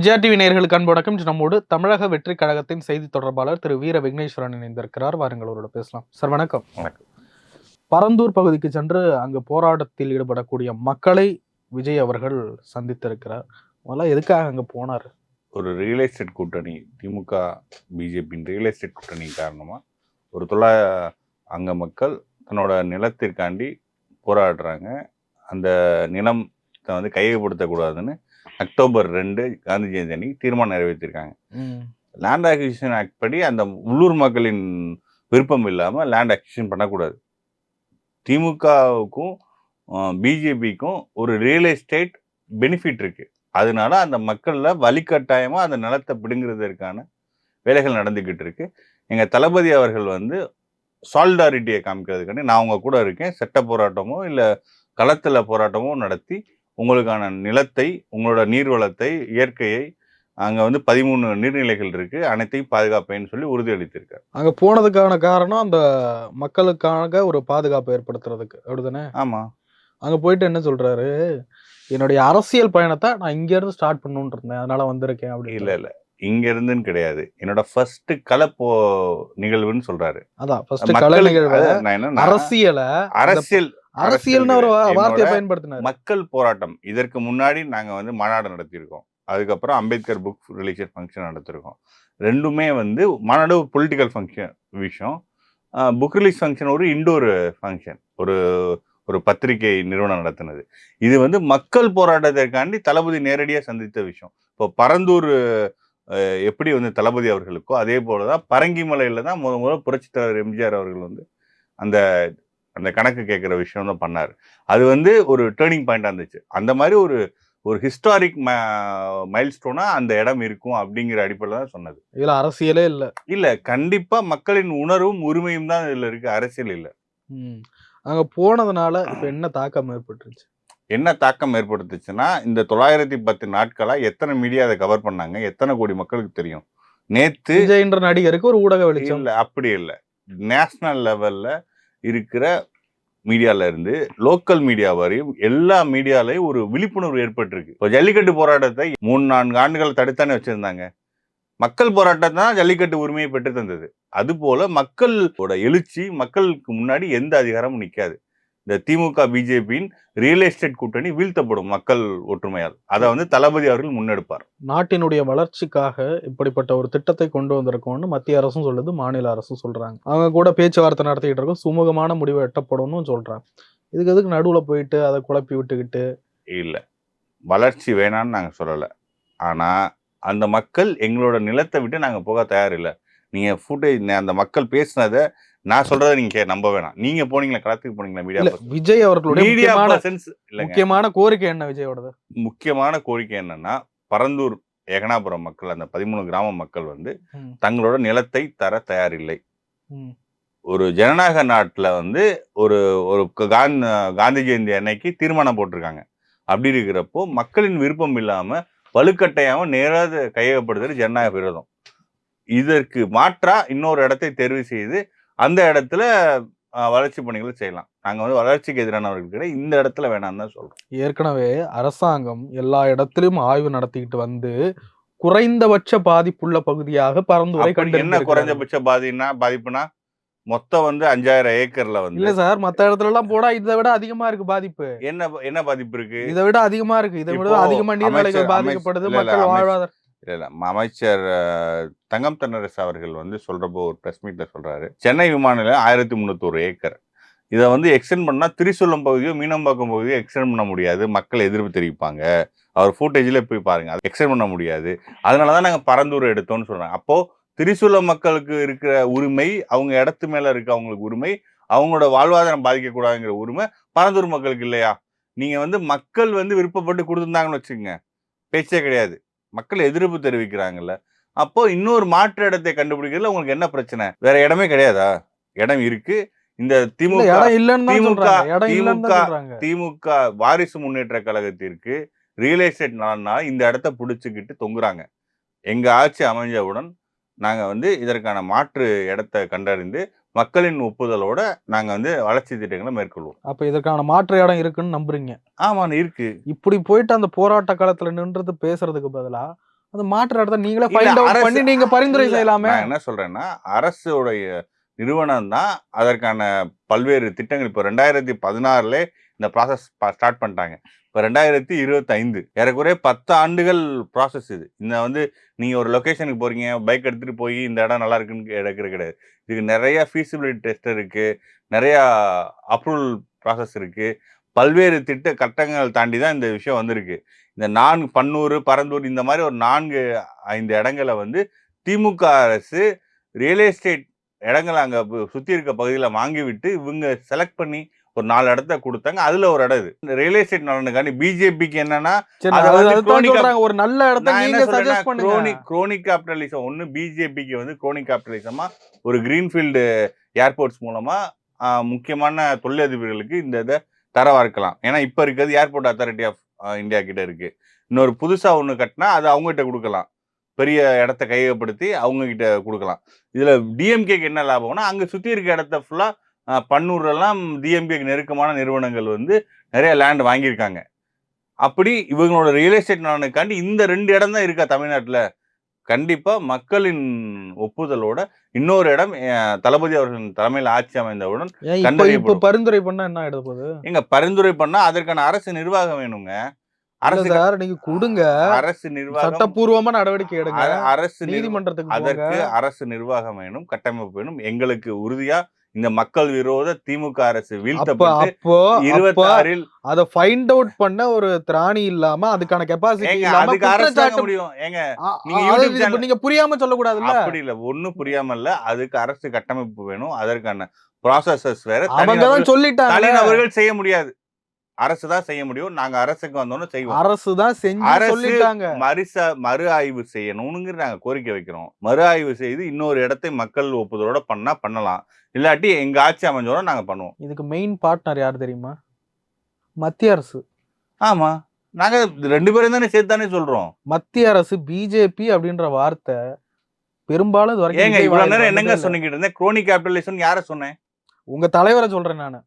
MGR TV நேயர்களுக்கு அன்பு நம்மோடு தமிழக வெற்றி கழகத்தின் செய்தி தொடர்பாளர் திரு வீர விக்னேஸ்வரன் இணைந்திருக்கிறார். வாருங்கள் அவரோட பேசலாம். சார் வணக்கம். வணக்கம். பரந்தூர் பகுதிக்கு சென்று அங்கு போராட்டத்தில் ஈடுபடக்கூடிய மக்களை விஜய் அவர்கள் சந்தித்திருக்கிறார். முதல்ல எதுக்காக அங்க போனார்? ஒரு ரியல் எஸ்டேட் கூட்டணி திமுக பிஜேபியின் ரியல் எஸ்டேட் கூட்டணி காரணமா ஒரு தொள்ளா அங்க மக்கள் தன்னோட நிலத்திற்காண்டி போராடுறாங்க. அந்த நிலத்தை வந்து கையகப்படுத்தக்கூடாதுன்னு அக்டோபர் ரெண்டு காந்தி ஜெயந்தி அன்னைக்கு தீர்மானம் நிறைவேற்றிருக்காங்க. லேண்ட் அக்விசிஷன் ஆக்ட் படி அந்த உள்ளூர் மக்களின் விருப்பம் இல்லாமல் லேண்ட் அக்விசிஷன் பண்ணக்கூடாது. திமுகவுக்கும் பிஜேபிக்கும் ஒரு ரியல் எஸ்டேட் பெனிஃபிட் இருக்கு. அதனால அந்த மக்கள்ல வழிகட்டாயமா அந்த நிலத்தை பிடுங்குறதற்கான வேலைகள் நடந்துக்கிட்டு இருக்கு. எங்க தளபதி அவர்கள் வந்து சாலிடாரிட்டியை காமிக்கிறதுக்காண்டி நான் உங்க கூட இருக்கேன். சட்ட போராட்டமோ இல்ல களத்துல போராட்டமோ நடத்தி உங்களுக்கான நிலத்தை உங்களோட நீர்வளத்தை இயற்கையை அங்க வந்து பதிமூணு நீர்நிலைகள் இருக்கு. அனைத்தையும் பாதுகாப்பேன்னு சொல்லி உறுதியளித்திருக்காரு. அங்க போனதுக்கான காரணம் அந்த மக்களுக்காக ஒரு பாதுகாப்பு ஏற்படுத்துறதுக்கு. அப்படிதானே? ஆமா. அங்க போயிட்டு என்ன சொல்றாரு? என்னுடைய அரசியல் பயணத்தை நான் இங்க இருந்து ஸ்டார்ட் பண்ணணும்னு இருந்தேன். அதனால வந்திருக்கேன் அப்படி இல்ல இல்ல. இங்க இருந்துன்னு கிடையாது. என்னோட ஃபர்ஸ்ட் கலப்போ நிகழ்வுன்னு சொல்றாரு. அதான் ஃபர்ஸ்ட் கலை நிகழ்வு அரசியல அரசியல் அரசியல்னு ஒரு வார்த்தையை பயன்படுத்தினார். மக்கள் போராட்டம். இதற்கு முன்னாடி நாங்க வந்து மாநாடு நடத்தியிருக்கோம். அதுக்கப்புறம் அம்பேத்கர் புக் ரிலீஜியஸ் ஃபங்க்ஷன் நடத்திருக்கோம். ரெண்டுமே வந்து மாநாடு பொலிட்டிக்கல் ஃபங்க்ஷன் விஷயம். புக் ரிலீஸ் ஃபங்க்ஷன் ஒரு இண்டோர் ஃபங்க்ஷன் ஒரு ஒரு பத்திரிகை நிறுவனம் நடத்தினது. இது வந்து மக்கள் போராட்டத்திற்காண்டி தளபதி நேரடியாக சந்தித்த விஷயம். இப்போ பரந்தூர் எப்படி வந்து தளபதி அவர்களுக்கோ அதே போல தான் பரங்கிமலையில் தான் முத முதல்ல புரட்சித் தலைவர் எம்ஜிஆர் அவர்கள் வந்து அந்த அந்த கணக்கு கேட்குற விஷயம் தான் பண்ணார். அது வந்து ஒரு டேர்னிங் பாயிண்டாக இருந்துச்சு. அந்த மாதிரி ஒரு ஒரு ஹிஸ்டாரிக் மைல்ஸ்டோனா அந்த இடம் இருக்கும் அப்படிங்கிற அடிப்படையில் தான் சொன்னது. இதுல அரசியலே இல்ல. இல்ல கண்டிப்பா மக்களின் உணர்வும் உரிமையும் தான் இதுல இருக்கு. அரசியல் இல்ல. ம். அங்க போனதுனால இப்ப என்ன தாக்கம் ஏற்பட்டுருச்சு? என்ன தாக்கம் ஏற்படுத்துச்சுன்னா இந்த தொள்ளாயிரத்தி பத்து நாட்களா எத்தனை மீடியா அதை கவர் பண்ணாங்க? எத்தனை கோடி மக்களுக்கு தெரியும்? நேத்து விஜய்ன்ற நடிகருக்கு ஒரு ஊடக வெளிச்சம். இல்ல அப்படி இல்ல. நேஷனல் லெவல்ல இருக்கிற மீடியால இருந்து லோக்கல் மீடியா வரையும் எல்லா மீடியாலையும் ஒரு விழிப்புணர்வு ஏற்பட்டிருக்கு. இப்போ ஜல்லிக்கட்டு போராட்டத்தை மூணு நான்கு ஆண்டுகள் தடுத்தானே வச்சிருந்தாங்க. மக்கள் போராட்டம் தான் ஜல்லிக்கட்டு உரிமையை பெற்று தந்தது. அதுபோல மக்களோட எழுச்சி மக்களுக்கு முன்னாடி எந்த அதிகாரமும் நிக்காது. இந்த திமுக பிஜேபியின் ரியல் எஸ்டேட் கூட்டணி வீழ்த்தப்படும் மக்கள் ஒற்றுமையால். அதை வந்து தளபதி அவர்கள் முன்னெடுப்பார். நாட்டினுடைய வளர்ச்சிக்காக இப்படிப்பட்ட ஒரு திட்டத்தை கொண்டு வந்திருக்கோம்னு மத்திய அரசும் சொல்லுது மாநில அரசும் சொல்றாங்க. அவங்க கூட பேச்சுவார்த்தை நடத்திக்கிட்டு இருக்கோம் சுமூகமான முடிவு எட்டப்படும்னு சொல்றாங்க. இதுக்கு எதுக்கு நடுவுல போயிட்டு அதை குழப்பி விட்டுக்கிட்டு? இல்ல. வளர்ச்சி வேணாம்னு நாங்க சொல்லல. ஆனா அந்த மக்கள் எங்களோட நிலத்தை விட்டு நாங்க போக தயாரில்லை. நீங்க ஃபுட்டேஜ் அந்த மக்கள் பேசுனதை நான் சொல்றதை நீங்க நம்ப வேணாம். நீங்க போனீங்களா களத்துக்கு போனீங்களா மீடியா விஜய் அவர்களுடைய மீடியா முக்கியமான கோரிக்கை என்ன விஜயோடது? முக்கியமான கோரிக்கை என்னன்னா பரந்தூர் ஏகனாபுரம் மக்கள் அந்த பதிமூணு கிராம மக்கள் வந்து. தங்களோட நிலத்தை தர தயாரில்லை. ஒரு ஜனநாயக நாட்டுல வந்து ஒரு ஒரு காந்தி காந்தி ஜெயந்தி அன்னைக்கு தீர்மானம் போட்டிருக்காங்க. அப்படி இருக்கிறப்போ மக்களின் விருப்பம் இல்லாம வலுக்கட்டாயமா நேராக கையகப்படுத்துறது ஜனநாயக விரோதம். இதற்கு மாற்றா இன்னொரு இடத்தை தேர்வு செய்து அந்த இடத்துல வளர்ச்சி பணிகளை செய்யலாம். நாங்க வந்து வளர்ச்சிக்கு எதிரானவர்கள் கிடையாது. இந்த இடத்துல வேணாம்னு தான் சொல்றோம். ஏற்கனவே அரசாங்கம் எல்லா இடத்திலும் ஆய்வு நடத்திக்கிட்டு வந்து குறைந்தபட்ச பாதிப்புள்ள பகுதியாக பரந்துரை என்ன குறைஞ்சபட்ச பாதினா பாதிப்புனா மொத்தம் வந்து அஞ்சாயிரம் ஏக்கர்ல இல்ல வந்து சார் மத்த இடத்துல எல்லாம் போனா இதை விட அதிகமா இருக்கு பாதிப்பு. என்ன என்ன பாதிப்பு இருக்கு? இதை விட அதிகமா இருக்கு. இதை விட அதிகமா நீர்நிலைகள் பாதிக்கப்படுது இல்ல, இல்ல, மக்கள் வாழ்வாதாரம் இல்ல இல்ல அமைச்சர் தங்கம் தென்னரசு அவர்கள் வந்து சொல்கிறப்போ ஒரு ப்ரெஸ் மீட்டில் சொல்கிறாரு சென்னை விமான நிலையம் ஆயிரத்தி முந்நூத்தோரு ஏக்கர். இதை வந்து எக்ஸ்டெண்ட் பண்ணால் திரிசூலம் பகுதியோ மீனம்பாக்கம் பகுதியோ எக்ஸ்டெண்ட் பண்ண முடியாது. மக்கள் எதிர்ப்பு தெரிவிப்பாங்க. அவர் ஃபூட்டேஜில் போய் பாருங்கள் அது எக்ஸ்டெண்ட் பண்ண முடியாது. அதனால தான் நாங்கள் பரந்தூர் எடுத்தோம்னு சொல்கிறாங்க அப்போது திரிசூலம் மக்களுக்கு இருக்கிற உரிமை அவங்க இடத்து மேலே இருக்க அவங்களுக்கு உரிமை அவங்களோட வாழ்வாதாரம் பாதிக்கக்கூடாதுங்கிற உரிமை பரந்தூர் மக்களுக்கு இல்லையா? நீங்கள் வந்து மக்கள் வந்து விருப்பப்பட்டு கொடுத்துருந்தாங்கன்னு வச்சுக்கோங்க. பேச்சே கிடையாது. மக்கள் எதிர்ப்பு தெரிவிக்கிறாங்கல்ல. அப்போ இன்னொரு மாற்று இடத்தை கண்டுபிடிக்கிறதுல உங்களுக்கு என்ன பிரச்சனை? வேற இடமே கிடையாதா? இடம் இருக்கு. இந்த திமுக திமுக திமுக திமுக வாரிசு முன்னேற்ற கழகத்திற்கு ரியல் எஸ்டேட் நலனால இந்த இடத்த பிடிச்சிக்கிட்டு தொங்குறாங்க. எங்க ஆட்சி அமைஞ்சவுடன் நாங்க வந்து இதற்கான மாற்று இடத்தை கண்டறிந்து மக்களின் ஒப்புதலோட நாங்க வந்து வளர்ச்சி திட்டங்களை மேற்கொள்வோம். அப்ப இதற்கான மாற்று இடம் இருக்குன்னு நம்புறீங்க. ஆமா இருக்கு. இப்படி போயிட்டு அந்த போராட்ட காலத்துல நின்றது பேசுறதுக்கு பதிலா அந்த மாற்று இடத்த நீங்களே ஃபைண்ட் அவுட் பண்ணி நீங்க பரிந்துரை செய்யலாமே. நான் என்ன சொல்றேன்னா அரசுடைய நிறுவனம் தான் அதற்கான பல்வேறு திட்டங்கள். இப்போ ரெண்டாயிரத்தி பதினாறுல இந்த ப்ராசஸ் ஸ்டார்ட் பண்ணிட்டாங்க. இப்போ ரெண்டாயிரத்தி இருபத்தைந்து. ஏறக்குறைய பத்து ஆண்டுகள் ப்ராசஸ் இது. இந்த வந்து நீங்கள் ஒரு லொக்கேஷனுக்கு போகிறீங்க பைக் எடுத்துகிட்டு போய் இந்த இடம் நல்லா இருக்குன்னு எடுக்கிற கிடையாது. இதுக்கு நிறையா ஃபீஸிபிலிட்டி டெஸ்ட் இருக்குது நிறையா அப்ரூவல் ப்ராசஸ் இருக்குது பல்வேறு திட்ட கட்டங்கள் தாண்டி தான் இந்த விஷயம் வந்திருக்கு. இந்த நான்கு பன்னூர் பரந்தூர் இந்த மாதிரி ஒரு நான்கு ஐந்து இடங்களை வந்து திமுக அரசு ரியல் எஸ்டேட் இடங்களை அங்கே சுற்றி இருக்க பகுதியில் வாங்கிவிட்டு இவங்க செலக்ட் பண்ணி ஒரு நாலு இடத்த கொடுத்தாங்க. அதுல ஒரு இடம் இது. இந்த ரியல் எஸ்டேட் நலனுக்காண்டி பிஜேபிக்கு என்னன்னா ஒரு நல்ல இடத்த குரோனிக் கேபிட்டலிசம் ஒன்று பிஜேபிக்கு வந்து குரோனிக் கேபிட்டலிசமா ஒரு கிரீன்ஃபீல்டு ஏர்போர்ட்ஸ் மூலமா முக்கியமான தொழிலதிபர்களுக்கு இந்த இதை தரவா இருக்கலாம் ஏன்னா இப்போ இருக்கிறது ஏர்போர்ட் அத்தாரிட்டி ஆஃப் இந்தியா கிட்ட இருக்கு. இன்னொரு புதுசா ஒன்று கட்டினா அது அவங்ககிட்ட கொடுக்கலாம். பெரிய இடத்த கையகப்படுத்தி அவங்க கிட்ட கொடுக்கலாம். இதுல டிஎம்கேக்கு என்ன லாபம்னா அங்க சுத்தி இருக்க இடத்த ஃபுல்லா பன்னூர்லாம் டிஎம்கேக்கு நெருக்கமான நிறுவனங்கள் வந்து நிறைய லேண்ட் வாங்கியிருக்காங்க. அப்படி இவங்களோட ரியல் எஸ்டேட் நலனுக்காண்டி இந்த ரெண்டு இடம் தான் இருக்கா தமிழ்நாட்டுல. கண்டிப்பா மக்களின் ஒப்புதலோட இன்னொரு இடம் தளபதி அவர்களின் தலைமையில் ஆட்சி அமைந்தவுடன் இப்ப. பரிந்துரை பண்ணா என்ன ஆயிடுது போகுது? எங்க பரிந்துரை பண்ணா அதற்கான அரசு நிர்வாகம் வேணுங்க. அரசு நீங்க கொடுங்க. அரசு நிர்வாகம் சட்டப்பூர்வமா நடவடிக்கை எடுங்க. அர- அரசு நீதிமன்றத்துக்கு அதற்கு அரசு நிர்வாகம் வேணும் கட்டமைப்பு வேணும். எங்களுக்கு உறுதியா இந்த மக்கள் விரோத திமுக அரசு வீழ்த்தப்பட்டு இருபத்தாறில் அத ஃபைண்ட் அவுட் பண்ண ஒரு திராணி இல்லாம அதுக்கான இல்லாம அதுக்கு அரசாங்க முடியும். ஏங்க நீங்க நீங்க புரியாம சொல்லக்கூடாதுல்ல? அப்படி இல்ல ஒண்ணும் புரியாம இல்ல அதுக்கு அரசு கட்டமைப்பு வேணும் அதற்கான ப்ராசஸஸ் வேற அவங்க சொல்லிட்டாங்க. தனிநபர்கள் செய்ய முடியாது. அரசு தான் செய்ய முடியும். நாங்க அரசுக்கு வந்தோன்னு செய்வோம். அரசு தான் சொல்லிட்டாங்க. மறுச மறு ஆய்வு செய்யணும்னு நாங்க கோரிக்கை வைக்கிறோம். மறு ஆய்வு செய்து இன்னொரு இடத்தை மக்கள் ஒப்புதலோட பண்ணா பண்ணலாம். இல்லாட்டி எங்க ஆட்சி அமைஞ்சோட நாங்க பண்ணுவோம். இதுக்கு மெயின் பார்ட்னர் யார் தெரியுமா? மத்திய அரசு. ஆமா. நாங்க ரெண்டு பேரும் தானே சேர்த்து தானே சொல்றோம். மத்திய அரசு பிஜேபி அப்படின்ற வார்த்தை பெரும்பாலும் வரைக்கும் ஏங்க இவ்வளவு நேரம் என்னங்க. சொன்னிக்கிட்டு இருந்தேன் குரோனி கேபிட்டலிசம் யார சொன்னேன்? உங்க தலைவரை சொல்றேன் நானு.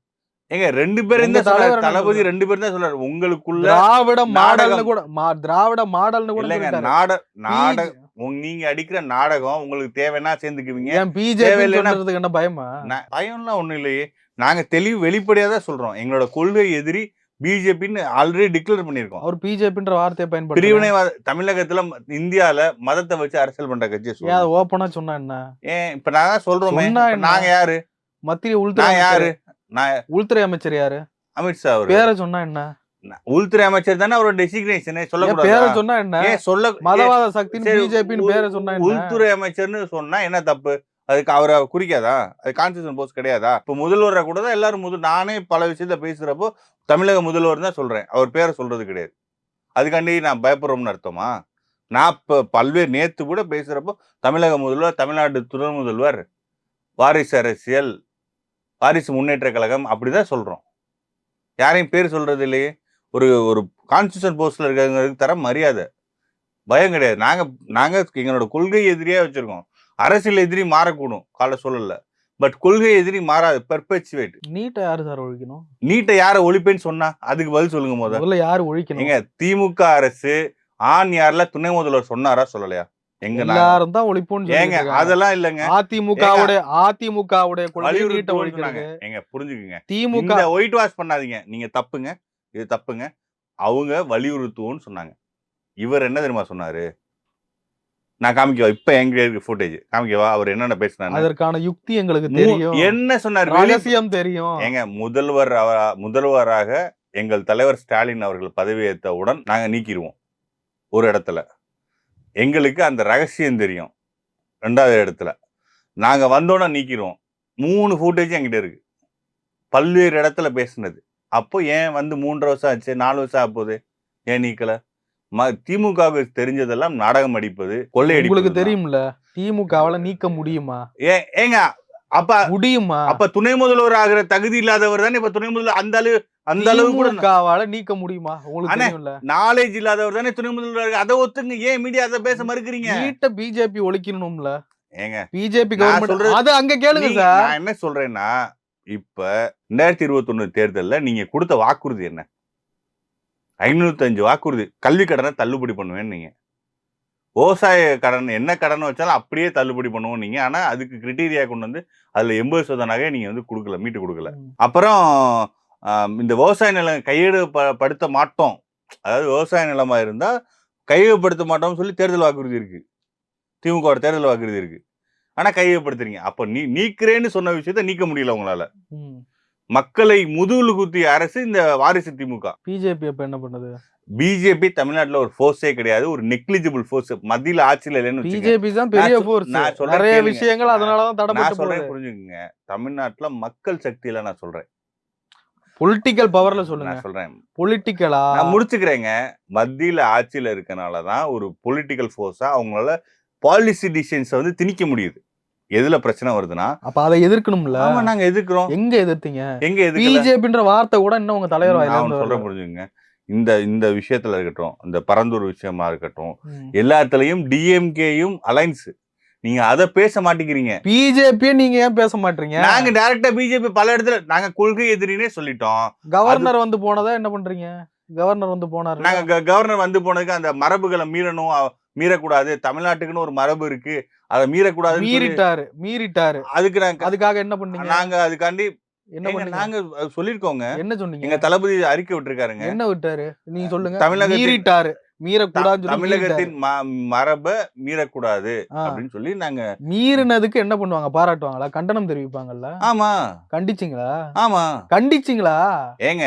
ஏங்க ரெண்டு பேரும் தான் சொல்றாரு. தளபதி? ரெண்டு பேரும் தான் சொல்றாரு. உங்களுக்குள்ள திராவிட மாடல்னு. கூட மா- திராவிட மாடல்னு கூட இல்லைங்க. நாட உங்க- நீங்க அடிக்கிற நாடகம் உங்களுக்கு தேவைன்னா சேர்ந்துக்குவீங்க. ஏன் பிஜேபி என்ன பயமா? பயம்லாம் ஒண்ணும் இல்லையே. நாங்க தெளிவு வெளிப்படையா தான் சொல்றோம். எங்களோட கொள்கை எதிரி பிஜேபின்னு ஆல்ரெடி டிக்ளேர் பண்ணியிருக்கோம். அவர் பிஜேபின்ற வார்த்தையை பயன்படுத்தி பிரிவினைவாத தமிழகத்துல இந்தியால மதத்தை வச்சு அரசியல் பண்ற கட்சியை அதை ஓப்பனா சொன்னா என்ன? ஏன் இப்ப நான் தான் சொல்றோமே? நாங்க யாரு? மத்திய உள்துறை யாரு? நான் உள்துறை அமைச்சர் யாரு? அமித்ஷா அவரு. பேரை சொன்னா என்ன? உள்துறை அமைச்சர் தானே அவரோட டெசிக்னேஷனே ஏன் பேரை சொல்லக்கூடாது சொன்னா என்ன? சொல்ல மதவாத சரி, பிஜேபின்னு பேரை சொன்னா உள்துறை அமைச்சர்னு சொன்னா என்ன தப்பு? அதுக்கு அவரை குறிக்காதா? அது கான்ஸ்டியூஷன் போஸ்ட் கிடையாதா? இப்ப முதல்வரை கூட தான் எல்லாரும் முதல் நானே பல விஷயத்த பேசுறப்போ தமிழக முதல்வர் தான் சொல்றேன். அவர் பேரை சொல்றது கிடையாது. அதுக்காண்டி நான் பயப்படுறோம்னு அர்த்தமா? நான் இப்ப பல்வேறு நேத்து கூட பேசுறப்போ தமிழக முதல்வர் தமிழ்நாடு துணை முதல்வர் வாரிசு அரசியல் வாரிசு முன்னேற்ற கழகம் அப்படிதான் சொல்றோம். யாரையும் பேர் சொல்றது இல்லையே. ஒரு ஒரு கான்ஸ்டியூஷன் போஸ்ட்ல இருக்கிறவங்களுக்கு தர மரியாதை. பயம் கிடையாது. நாங்க நாங்க எங்களோட கொள்கை எதிரியா வச்சிருக்கோம். அரசியல் எதிரி மாறக்கூடும் கால சொல்லல பட் கொள்கை எதிரி மாறாது பெர்பெச்சுவேட் நீட்டை யாரு சார் ஒழிக்கணும்? நீட்டை யார ஒழிப்பேன்னு சொன்னா அதுக்கு பதில் சொல்லுங்க முத முதல்ல யாரு ஒழிக்கணும்? திமுக அரசு ஆண் யார்ல துணை முதல்வர் சொன்னாரா சொல்லலையா? எங்க எல்லாரும் தான் ஒழிப்போம்னு ஏங்க அதெல்லாம் இல்லைங்க. அதிமுகவுடைய அதிமுகவுடைய கொள்கை நீட்டை சொன்னாங்க. ஏங்க புரிஞ்சுக்குங்க. திமுக ஒயிட் வாஷ் பண்ணாதீங்க. நீங்க தப்புங்க. இது தப்புங்க. அவங்க வலியுறுத்துவோம்னு சொன்னாங்க. இவர் என்ன தெரியுமா சொன்னாரு? நான் காமிக்கவா? இப்ப எங்க இருக்கு ஃபுட்டேஜ் காமிக்கவா? அவர் என்னென்ன பேசினாரு அதற்கான யுக்தி எங்களுக்கு தெரியும். என்ன சொன்னார்? ரகசியம் தெரியும். ஏங்க முதல்வர் முதல்வராக எங்கள் தலைவர் ஸ்டாலின் அவர்கள் பதவியேற்றவுடன் நாங்க நீக்கிடுவோம் ஒரு இடத்துல. எங்களுக்கு அந்த ரகசியம் தெரியும். ரெண்டாவது இடத்துல. நாங்க வந்தோட நீக்கிடுவோம் மூணு ஃபுட்டேஜ் என்கிட்ட இருக்கு. பல்வேறு இடத்துல பேசுனது. அப்போ ஏன் வந்து மூன்றரை வருஷம் ஆச்சு? நாலு வருஷம் ஆக போகுது. ஏன் நீக்கல? ம திமுகவுக்கு தெரிஞ்சதெல்லாம் நாடகம் அடிப்பது கொள்ளையடிப்பது உங்களுக்கு. தெரியும்ல? திமுகவால நீக்க முடியுமா? ஏ ஏங்க அப்ப முடியுமா? அப்ப துணை முதல்வர் ஆகிற தகுதி இல்லாதவர் தானே? இப்ப துணை முதல்வர் அந்த அளவு அந்த அளவு கூட திமுகவால நீக்க முடியுமா? உங்களுக்கு நாலேஜ் இல்லாதவர் தானே துணை முதல்வர் அதை ஒத்துங்க. ஏன் மீடியா அதை பேச மறுக்கிறீங்க? நீட்ட பிஜேபி ஒழிக்கணும்ல. ஏங்க பிஜேபி கவர்மெண்ட் அது அங்க கேளுங்க சார். நான் என்ன சொல்றேன்னா இப்ப ரெண்டாயிரத்தி இருபத்தி தேர்தல்ல நீங்க கொடுத்த வாக்குறுதி என்ன? ஐநூத்தஞ்சு வாக்குறுதி. கல்வி கடனை தள்ளுபடி பண்ணுவேன்னு நீங்க. விவசாய கடன் என்ன கடன் வச்சாலும் அப்படியே தள்ளுபடி பண்ணுவோம் நீங்க. ஆனா அதுக்கு கிரிட்டீரியா கொண்டு வந்து அதுல எண்பது சதவீத நகையை நீங்க வந்து கொடுக்கல மீட்டு கொடுக்கல. அப்புறம் இந்த விவசாய நிலம் கையெழு ப- படுத்த மாட்டோம். அதாவது விவசாய நிலமா இருந்தா கையகப்படுத்த மாட்டோம்னு சொல்லி தேர்தல் வாக்குறுதி இருக்கு. திமுக வோட தேர்தல் வாக்குறுதி இருக்கு. ஆனா கையகப்படுத்துறீங்க. அப்ப நீ நீக்கிறேன்னு சொன்ன விஷயத்த நீக்க முடியல உங்களால. மக்களை முதுகுல குத்திய அரசு இந்த வாரிசு திமுக. பிஜேபி அப்ப என்ன பண்ணுது? பிஜேபி தமிழ்நாட்டுல ஒரு ஃபோர்ஸே கிடையாது ஒரு நெக்லிஜிபிள் ஃபோர்ஸ் மத்தியில ஆட்சியில இல்லைன்னு. பிஜேபி தான் பெரிய நான் ஃபோர்ஸ் நான் சொல்றேன் நிறைய. விஷயங்கள் அதனாலதான் நான் தடைப்பட்டு சொல்றேன் போகுது. புரிஞ்சுக்குங்க. தமிழ்நாட்டுல மக்கள் சக்தியில நான் சொல்றேன். பொலிட்டிக்கல் பவர்ல சொல்லுங்க. நான் சொல்றேன். பொலிட்டிக்கலா நான் முடிச்சுக்கிறேங்க. மத்தியில ஆட்சியில இருக்கனால தான் ஒரு பொலிட்டிக்கல் ஃபோர்ஸா அவங்களால பாலிசி டிசிஷன்ஸை வந்து திணிக்க முடியுது. எதுல பிரச்சனை வருதுன்னா அப்ப அதை எதிர்க்கணும்ல? ஆமா நாங்க எதிர்க்கிறோம். எங்க எதிர்த்தீங்க? எங்க எதுக்கல? பிஜேபின்ற வார்த்தை கூட இன்னும் உங்க தலைவர் நான் சொல்றேன் வரல. புரிஞ்சுங்க இந்த இந்த விஷயத்துல இருக்கட்டும் இந்த பரந்தூர் விஷயமா இருக்கட்டும். எல்லாத்துலயும் டிஎம்கேயும் அலைன்ஸ். நீங்க அதை பேச மாட்டேங்கிறீங்க. பிஜேபி நீங்க ஏன் பேச மாட்டீங்க? நாங்க டைரக்டா பிஜேபி பல இடத்துல நாங்க கொள்கை எதிரினே சொல்லிட்டோம். கவர்னர் வந்து போனதா என்ன பண்றீங்க? கவர்னர் வந்து போனாரு. நாங்க கவர்னர் வந்து போனதுக்கு அந்த மரபுகளை மீறணும் மீறக்கூடாது. தமிழ்நாட்டுக்குன்னு ஒரு மரபு இருக்கு. அதை மீறக்கூடாதுன்னு சொல்லி- மீறிட்டாரு மீறிட்டாரு. அதுக்கு நாங்க அதுக்காக என்ன பண்ணீங்க? நாங்க அதுக்காண்டி என்ன நாங்க அது சொல்லியிருக்கோங்க என்ன சொன்னீங்க? எங்க தளபதி அறிக்கை விட்டுருக்காருங்க. என்ன விட்டாரு? நீங்க சொல்லுங்க. தமிழகத்தின்- மீறிட்டாரு. மீறிட்டாரு. தமிழகத்தின் மரபை மீறக்கூடாது. அப்படின்னு சொல்லி நாங்க மீறினதுக்கு என்ன பண்ணுவாங்க? பாராட்டுவாங்களா? கண்டனம் தெரிவிப்பாங்கல்ல? ஆமா. கண்டிச்சிங்களா? ஆமா. கண்டிச்சிங்களா? ஏங்க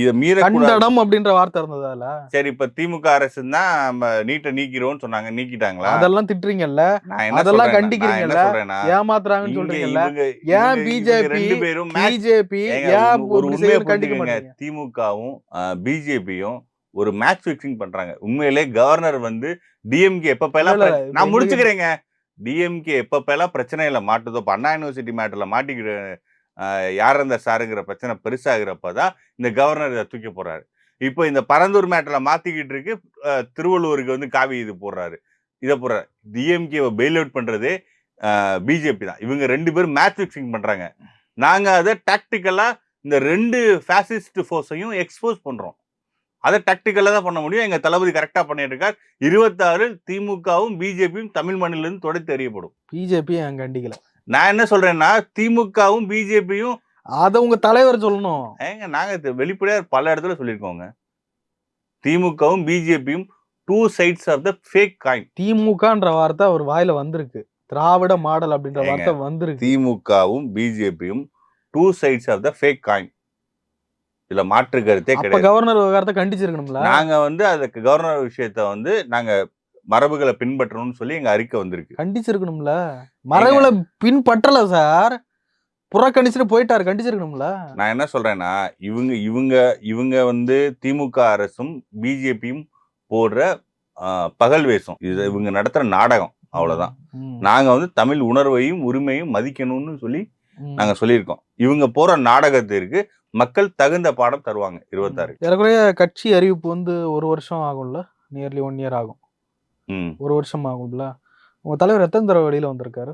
இத மீறக்கூடாது. கண்டனம் அப்படின்ற வார்த்தை இருந்தது அதுல? சரி இப்ப திமுக அரசு தான் நம்ம நீட்டை நீக்கிறோம்னு சொன்னாங்க. நீக்கிட்டாங்களா? அதெல்லாம் திட்டுறீங்கல்ல? அதெல்லாம் கண்டிக்கிறீங்கல்ல? ஏமாத்துறாங்கன்னு சொல்றீங்கல்ல? ஏன் இவங்க ரெண்டு பேரும் பிஜேபி ஏன் ஒரு உண்மையை கண்டிக்க திமுகவும் பிஜேபியும் ஒரு மேட்ச் ஃபிக்சிங் பண்றாங்க. உண்மையிலே கவர்னர் வந்து டிஎம்கே எப்பப்பெல்லாம் நான் முடிச்சுக்கிறேங்க. டிஎம்கே எப்பப்பெல்லாம் பிரச்சனையில மாட்டுதோ இப்ப அண்ணா யூனிவர்சிட்டி மேட்டர்ல மாட்டிக்கிற யார் அந்த சாருங்கிற பிரச்சனை பெருசாகிறப்பதான் இந்த கவர்னர் இதை தூக்கி போறாரு இப்போ இந்த பரந்தூர் மேட்டர்ல மாத்திக்கிட்டு இருக்கு திருவள்ளுவருக்கு வந்து காவி இது போடுறாரு. இதை போடுறாரு. டிஎம்கேவை பெயில் அவுட் பண்றதே பிஜேபி தான். இவங்க ரெண்டு பேரும் மேட்ச் ஃபிக்சிங் பண்றாங்க. நாங்க அதை டாக்டிக்கலா இந்த ரெண்டு ஃபேசிஸ்ட் ஃபோர்ஸையும் எக்ஸ்போஸ் பண்றோம். அதை டாக்டிக்கலா தான் பண்ண முடியும். எங்க தளபதி கரெக்டா பண்ணிட்டு இருக்கார் இருபத்தாறு திமுகவும் பிஜேபியும் தமிழ் மண்ணிலிருந்து தொடர்ந்து தெரியப்படும் பிஜேபி ஏன் கண்டிக்கல? நான் என்ன சொல்றேன்னா திமுகவும் பிஜேபியும் அத உங்க தலைவர் சொல்லணும். ஏங்க நாங்க இது வெளிப்படையா பல இடத்துல சொல்லியிருக்கோங்க. திமுகவும் பிஜேபியும் two sides of the fake coin திமுகன்ற வார்த்தை அவர் வாயில வந்திருக்கு. திராவிட மாடல் அப்படின்ற வார்த்தை வந்திருக்கு. திமுகவும் பிஜேபியும் two sides of the fake coin இதுல மாற்று கருத்தே கிடையாது. கவர்னர் விவகாரத்தை கண்டிச்சிருக்கணும்ல? நாங்க வந்து அதுக்கு கவர்னர் விஷயத்த வந்து நாங்க மரபுகளை பின்பற்றணும்னு சொல்லி எங்க அறிக்கை வந்திருக்கு. கண்டிச்சிருக்கணும்ல? மரபுல பின்பற்றல சார். புறக்கணிச்சுட்டு போயிட்டாரு கண்டிச்சிருக்கணும்ல? நான் என்ன சொல்றேன்னா இவங்க இவங்க இவங்க வந்து திமுக அரசும் பிஜேபியும் போடுற பகல் வேஷம். இது இவங்க நடத்துற நாடகம் அவ்வளவுதான். நாங்க வந்து தமிழ் உணர்வையும் உரிமையும் மதிக்கணும்னு சொல்லி. நாங்க சொல்லியிருக்கோம். இவங்க போற நாடகத்திற்கு மக்கள் தகுந்த பாடம் தருவாங்க இருபத்தாறு. ஏறக்குறைய கட்சி அறிவிப்பு வந்து ஒரு வருஷம் ஆகும்ல? நியர்லி ஒன் இயர் ஆகும். ஒரு வருஷம் ஆகும்ல? உங்க தலைவர் எத்தனை தடவை வெளியில வந்திருக்காரு?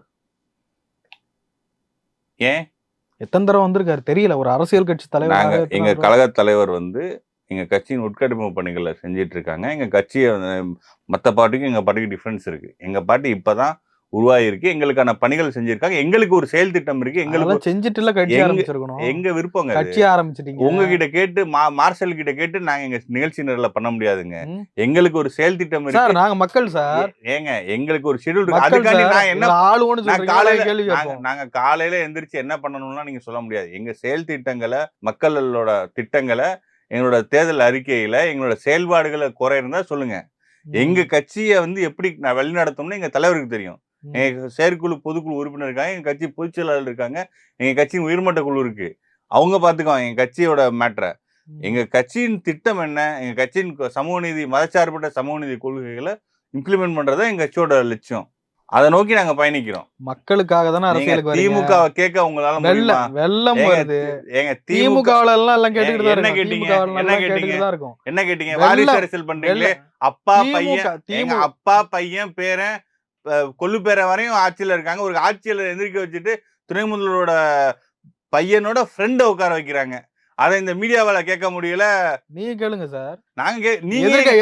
ஏன்? எத்தனை தடவை வந்திருக்காரு? தெரியல. ஒரு அரசியல் கட்சி தலைவர் எங்க கழக தலைவர் வந்து எங்க கட்சியின் உட்கட்டமைப்பு பணிகளை செஞ்சிட்டு இருக்காங்க. எங்க கட்சியை மத்த பார்ட்டிக்கும் எங்க பார்ட்டிக்கு டிஃபரன்ஸ் இருக்கு. எங்க பார்ட்டி இப்பதான் உருவாகிருக்கு எங்களுக்கான பணிகள் செஞ்சிருக்காங்க. எங்களுக்கு ஒரு செயல் திட்டம் இருக்கு. எங்களுக்கு செஞ்சுட்டுல கட்சி ஆரம்பிச்சிருக்கணும். எங்க விருப்பங்க. கட்சி ஆரம்பிச்சிட்டீங்க. உங்ககிட்ட கேட்டு மா மார்ஷல் கிட்ட கேட்டு நாங்க எங்க நிகழ்ச்சி நேரில் பண்ண முடியாதுங்க. எங்களுக்கு ஒரு செயல் திட்டம் சார் இருக்கு நாங்க மக்கள் சார். ஏங்க எங்களுக்கு ஒரு ஷெட்யூல் அதுக்காண்டி நான் என்ன சொல்றீங்க. காலையில கேள்வி நாங்க காலையில எந்திரிச்சு என்ன பண்ணணும்லாம் நீங்க சொல்ல முடியாது. எங்க செயல் திட்டங்களை மக்களோட திட்டங்களை எங்களோட தேர்தல் அறிக்கையில எங்களோட செயல்பாடுகளை குறை இருந்தா சொல்லுங்க. எங்க கட்சியை வந்து எப்படி நான் வழிநடத்தணும்னு எங்க தலைவருக்கு தெரியும். எங்க செயற்குழு பொதுக்குழு உறுப்பினர் இருக்காங்க எங்க கட்சி பொதுச் செயலாளர் இருக்காங்க எங்க கட்சியின் உயர்மட்ட குழு இருக்கு. அவங்க பாத்துக்குவாங்க எங்க கட்சியோட மேட்ரை ம். எங்க கட்சியின் திட்டம் என்ன எங்க கட்சியின் சமூக நீதி மதச்சார்பற்ற சமூக நீதி கொள்கைகளை இம்ப்ளிமெண்ட் பண்றதா எங்க கட்சியோட லட்சியம். அதை நோக்கி நாங்க பயணிக்கிறோம். மக்களுக்காக தானே அரசியலுக்கு திமுக கேட்க உங்களால வெள்ளம் வெள்ளம் வருது. ஏங்க திமுக திமுகவுல எல்லாம் எல்லாம் கேட்டுக்கிட்டு என்ன கேட்டீங்க? என்ன கேட்டீங்க? இருக்கும். என்ன கேட்டீங்க? வாரிசு அரசியல் பண்றீங்களே. அப்பா பையன் எங்க திமுக அப்பா பையன் பேரன் பேரன் வரையும் ஆட்சியில இருக்காங்க. ஒரு ஆட்சியில எந்திரிக்க வச்சுட்டு துணை முதல்வரோட பையனோட ஃப்ரெண்டை உட்கார வைக்கிறாங்க. அதை இந்த மீடியாவால கேட்க முடியல. நீங்க கேளுங்க சார். நாங்க நீங்க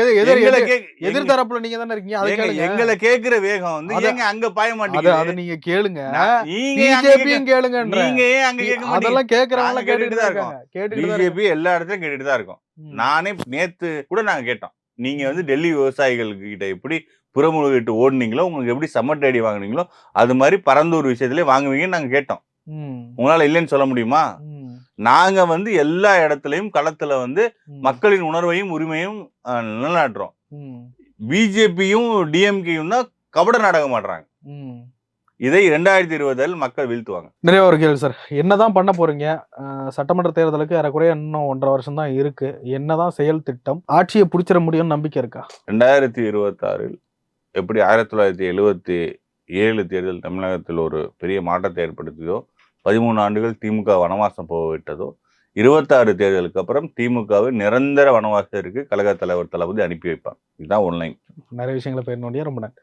எதிர்த்தரப்புல நீங்க தானே இருக்கீங்க? கேளுங்க. எங்களை கேக்குற வேகம் வந்து ஏங்க அங்க பாய அத மாட்டேங்குது? அத நீங்க கேளுங்க. நீங்க கேளுங்கன்ற. நீங்க ஏன் அங்க கேட்க மாட்டீங்க? அதெல்லாம் கேக்குறவங்க கேட்டுட்டு தான் இருக்காங்க. கேட்டுட்டு. பிஜேபி எல்லா இடத்துலயும் கேட்டுட்டு தான் இருக்கோம். நானே நேத்து கூட நாங்க கேட்டோம். நீங்க வந்து டெல்லி விவசாயிகள் கிட்ட எப்படி புறமுழுகிட்டு ஓடுனீங்களோ உங்களுக்கு எப்படி சம்மர் டேடி வாங்குனீங்களோ அது மாதிரி பரந்தூர் விஷயத்திலே வாங்குவீங்கன்னு நாங்க கேட்டோம். உங்களால இல்லைன்னு சொல்ல முடியுமா? ம், நாங்க வந்து எல்லா இடத்துலயும் களத்துல வந்து மக்களின் உணர்வையும் உரிமையும் நிலைநாட்டுறோம். பிஜேபியும் டிஎம்கேயும் தான் கபட நாடகம் ஆடுறாங்க. இதை இரண்டாயிரத்தி இருபதில் மக்கள் வீழ்த்துவாங்க. நிறைய ஒரு கேள்வி சார். என்னதான் பண்ண போறீங்க? சட்டமன்ற தேர்தலுக்கு ஏறக்குறைய இன்னும் ஒன்றரை வருஷம் தான் இருக்கு. என்னதான் செயல் திட்டம்? ஆட்சியை பிடிச்சிட முடியும்னு நம்பிக்கை இருக்கா? ரெண்டாயிரத்தி இருபத்தாறில் எப்படி ஆயிரத்தி தொள்ளாயிரத்தி எழுவத்தி ஏழு தேர்தல் தமிழகத்தில் ஒரு பெரிய மாற்றத்தை ஏற்படுத்தியதோ பதிமூணு ஆண்டுகள் திமுக வனவாசம் போக விட்டதோ இருபத்தாறு தேர்தலுக்கு அப்புறம் திமுகவை நிரந்தர வனவாசத்திற்கு கழக தலைவர் தளபதி அனுப்பி வைப்பார். இதுதான் ஒன்லைன். நிறைய விஷயங்களை பேர் ரொம்ப நன்றி.